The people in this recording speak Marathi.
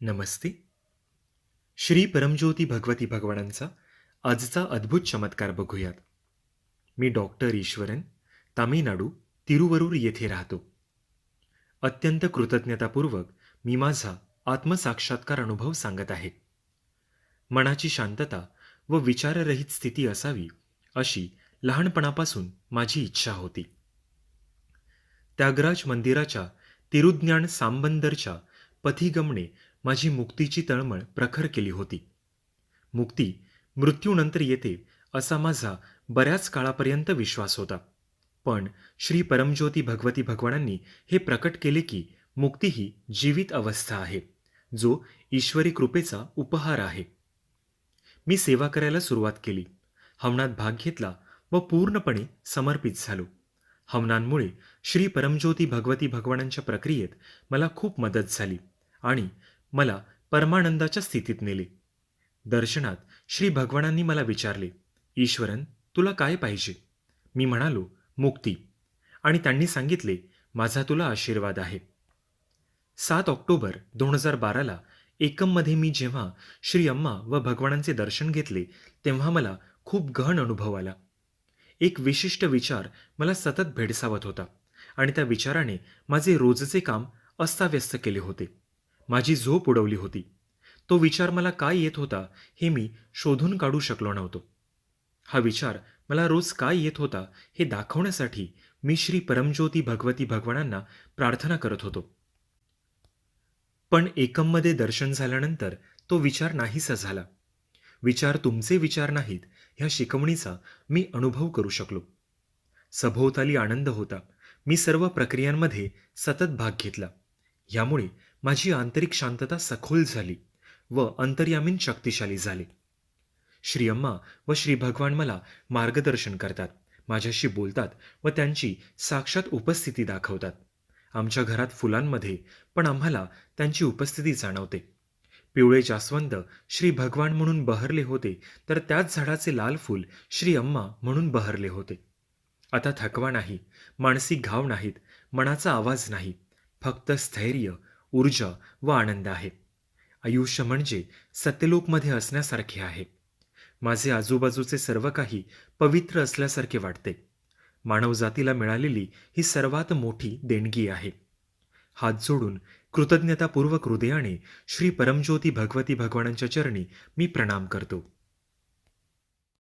नमस्ते. श्री परमज्योती भगवती भगवानांचा आजचा अद्भुत चमत्कार बघूयात. मी डॉक्टर ईश्वरन तामिळनाडू तिरुवरूर येथे राहतो. अत्यंत कृतज्ञतापूर्वक मी माझा आत्मसाक्षात्कार अनुभव सांगत आहे. मनाची शांतता व विचाररहित स्थिती असावी अशी लहानपणापासून माझी इच्छा होती. त्यागराज मंदिराच्या तिरुज्ञान सांबंदरच्या पथिगमने माझी मुक्तीची तळमळ प्रखर केली होती. मुक्ती मृत्यूनंतर येते असा माझा बऱ्याच काळापर्यंत विश्वास होता. पण श्री परमज्योती भगवती भगवानांनी हे प्रकट केले की मुक्ती ही जीवित अवस्था आहे जो ईश्वरी कृपेचा उपहार आहे. मी सेवा करायला सुरुवात केली. हवनात भाग घेतला व पूर्णपणे समर्पित झालो. हवनांमुळे श्री परमज्योती भगवती भगवानांच्या प्रक्रियेत मला खूप मदत झाली आणि मला परमानंदाच्या स्थितीत नेले. दर्शनात श्री भगवानांनी मला विचारले ईश्वरन तुला काय पाहिजे? मी म्हणालो मुक्ती. आणि त्यांनी सांगितले माझा तुला आशीर्वाद आहे. सात ऑक्टोबर दोन हजार बाराला एकममध्ये मी जेव्हा श्री अम्मा व भगवानांचे दर्शन घेतले तेव्हा मला खूप गहन अनुभव आला. एक विशिष्ट विचार मला सतत भेडसावत होता आणि त्या विचाराने माझे रोजचे काम अस्ताव्यस्त केले होते. माझी झोप उडवली होती. तो विचार मला काय येत होता हे मी शोधून काढू शकलो नव्हतो. हा विचार मला रोज काय येत होता हे दाखवण्यासाठी मी श्री परमज्योती भगवती भगवानांना प्रार्थना करत होतो. पण एकममध्ये दर्शन झाल्यानंतर तो विचार नाहीसा झाला. विचार तुमचे विचार नाहीत ह्या शिकवणीचा मी अनुभव करू शकलो. सभोवताली आनंद होता. मी सर्व प्रक्रियांमध्ये सतत भाग घेतला. यामुळे माझी आंतरिक शांतता सखोल झाली व अंतर्यामीन शक्तिशाली झाले. श्री अम्मा व श्री भगवान मला मार्गदर्शन करतात माझ्याशी बोलतात व त्यांची साक्षात उपस्थिती दाखवतात. आमच्या घरात फुलांमध्ये पण आम्हाला त्यांची उपस्थिती जाणवते. पिवळे जास्वंद श्री भगवान म्हणून बहरले होते तर त्याच झाडाचे लाल फूल श्री अम्मा म्हणून बहरले होते. आता थकवा नाही मानसिक घाव नाहीत मनाचा आवाज नाही फक्त स्थैर्य ऊर्जा व आनंद आहे. आयुष्य म्हणजे सत्यलोकमध्ये असण्यासारखे आहे. माझे आजूबाजूचे सर्व काही पवित्र असल्यासारखे वाटते. मानवजातीला मिळालेली ही सर्वात मोठी देणगी आहे. हात जोडून कृतज्ञतापूर्वक हृदयाने श्री परमज्योती भगवती भगवानांच्या चरणी मी प्रणाम करतो.